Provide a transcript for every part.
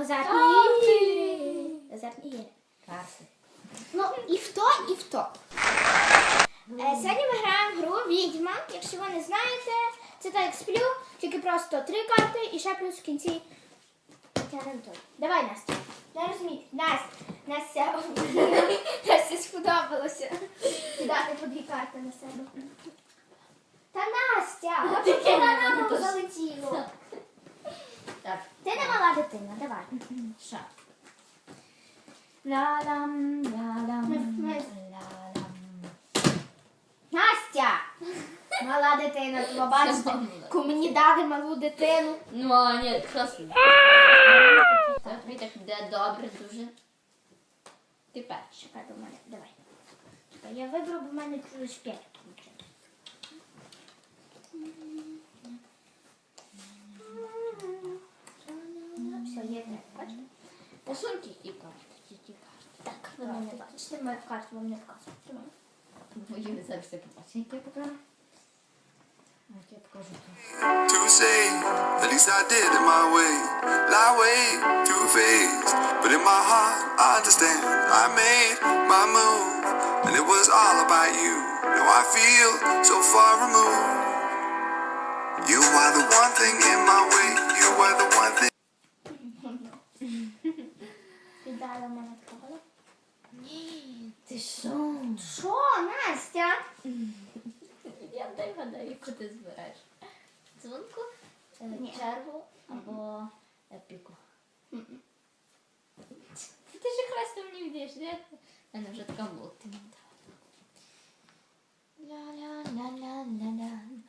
азартні ігри. Азартні ігри. Карти. Ну, і в то, і в то. Е, сьогодні ми граємо в гру Відьма. Якщо ви не знаєте, це так як сплю, тільки просто три карти і ще плюс в кінці тягнемо той. Давай, Настя. Не розумієте. Настя. Настя. Настя сподобалося кидати по дві карти на себе. Та Настя! Ти на то- залетіло. Так. Ти не мала дитина, Що? Ла-лам, ла-лам, ла-лам. Настя! Мала дитина, то бачите, ку мені дали малу дитину. Ну, а ні, красиво. Так, тобі так йде добре дуже. Ти перший. Чекай до мене, давай. Чекай, я виберу, бо в мене чужий шпіль Посуньте ті карти, ті ті карти. Так, ви мене бачите, мою карту вам не вказую. Мої зараз все побачите. Я покажу. От я покажу тут. to say. At least I did it my way. Lie way, two faced. But in my heart, I understand. I made my move, and it was all about you. Now I feel so far removed. You are the one thing in my way. You are the one thing. Віддала мене кавала. Ти що? Що, Настя? Я дай гадаю, яку ти збираєш. Дзвонку, е, Ні. чергу або е, піку. Ти ж якраз мені віддаєш, де? У мене вже така була. Ти мені дала. Ля-ля-ля-ля-ля-ля. Ні.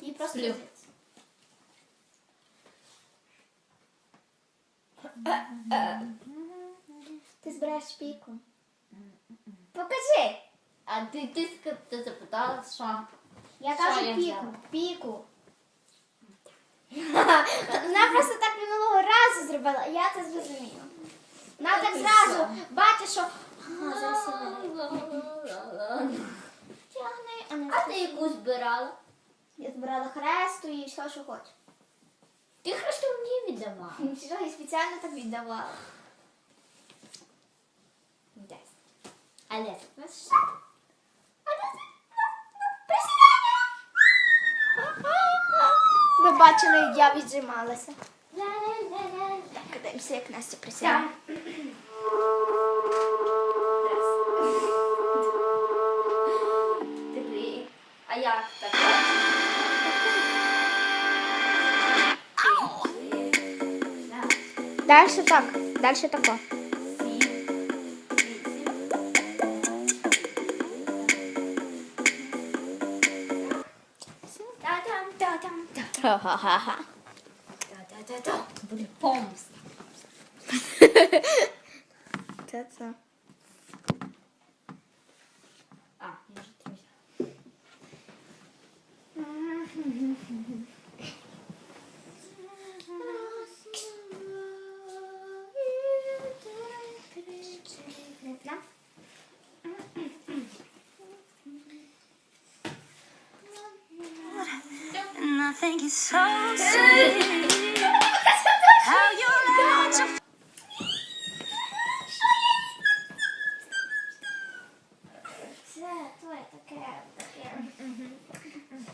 Їй просто. Ти збираєш піку. Покажи. А ти, ти, ти запитала, що? Я Що кажу я піку. взяла? Піку. Вона просто так минулого разу зробила, я це зрозуміла. Вона так зразу бачить, що Ага, зараз. Тягни, а не А ти яку збирала? Я збирала хресту і все, що хочу. Ти хрешту мені віддавала. Нічого, я спеціально так віддавала. Десь. Але що? Ви бачили, як я віджималася. Так, дивимося, як Настя присяде. А як так? Дальше так, дальше тако. Ха-ха-ха. Буде помста. Це це. I think it's so sweet how you let your